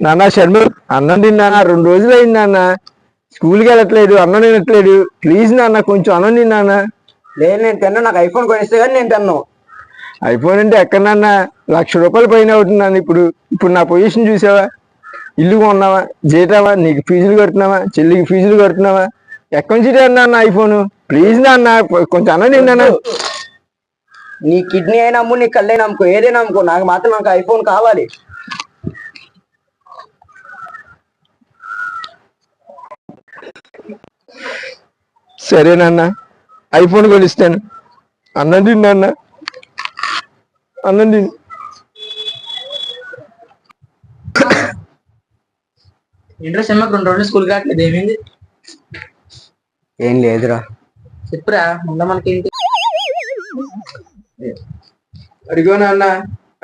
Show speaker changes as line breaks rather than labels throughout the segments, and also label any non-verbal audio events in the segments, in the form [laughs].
నాన్న శర్మ అన్నం తిన్నా రెండు రోజులు అయింది నాన్న. స్కూల్కి వెళ్ళట్లేదు అన్నం తినట్లేదు. ప్లీజ్ నాన్న కొంచెం అన్నం తిన్నాన్న
లేదు నేను తిన్నా. నాకు ఐఫోన్ కొనిస్తే కానీ నేను తిన్నాను
ఐఫోన్ అంటే ఎక్కడ నాన్న? లక్ష రూపాయల పైన అవుతుంది నాన్న ఇప్పుడు. ఇప్పుడు నా పొజిషన్ చూసావా? ఇల్లు కొన్నావా? జీతావా? నీకు ఫీజులు కడుతున్నావా? చెల్లికి ఫీజులు కడుతున్నావా? ఎక్కడి నుంచి నాన్న ఐఫోన్? ప్లీజ్ నాన్న కొంచెం అన్నం తిన్నానా
నీ కిడ్నీ అయినా అమ్ము నీ కళ్ళైనా అమ్ముకో ఏదైనా అమ్ముకో. నాకు మాత్రం నాకు ఐఫోన్ కావాలి.
సరే నాన్న. ఐఫోన్ కొనిస్తాను. అన్నం తిన్నా అన్న అన్నం తిని.
ఏంట్రా సినిమాకి రెండు రోజులు స్కూల్ కావట్లేదు. ఏమైంది?
ఏం లేదురా.
చెప్పురా ముందు మనకేంటి?
అడిగో నాన్న.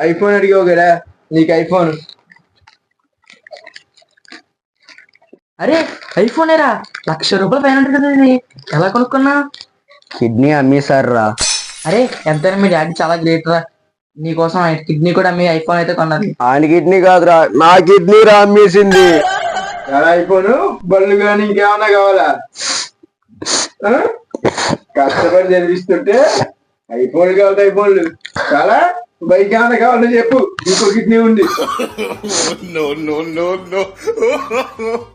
ఐఫోన్ అడిగావు కదా. నీకు ఐఫోన్.
అరే ఐఫోనేరా? లక్ష రూపాయలు పైన ఉంటుంది కదా ఇది ఎలా కొనుక్కున్నా?
కిడ్నీ అమ్మేశారు
అరే ఎంతైనా మీ డాడీ చాలా గ్రేట్ రా. నీకోసం కిడ్నీ కూడా మీ ఐఫోన్ అయితే కొన్నది
ఆయన కిడ్నీ కాదురా నా కిడ్నీ రా అమ్మేసింది.
ఐఫోన్? బళ్ళు కానీ ఇంకేమన్నా కావాలా? ఆ? కష్టపడి చదివిస్తుంటే ఐఫోన్ కావాలి ఐఫోన్లు. చాలా? బైక్ ఏమన్నా కావాలో చెప్పు. ఇంకో కిడ్నీ ఉంది. [laughs]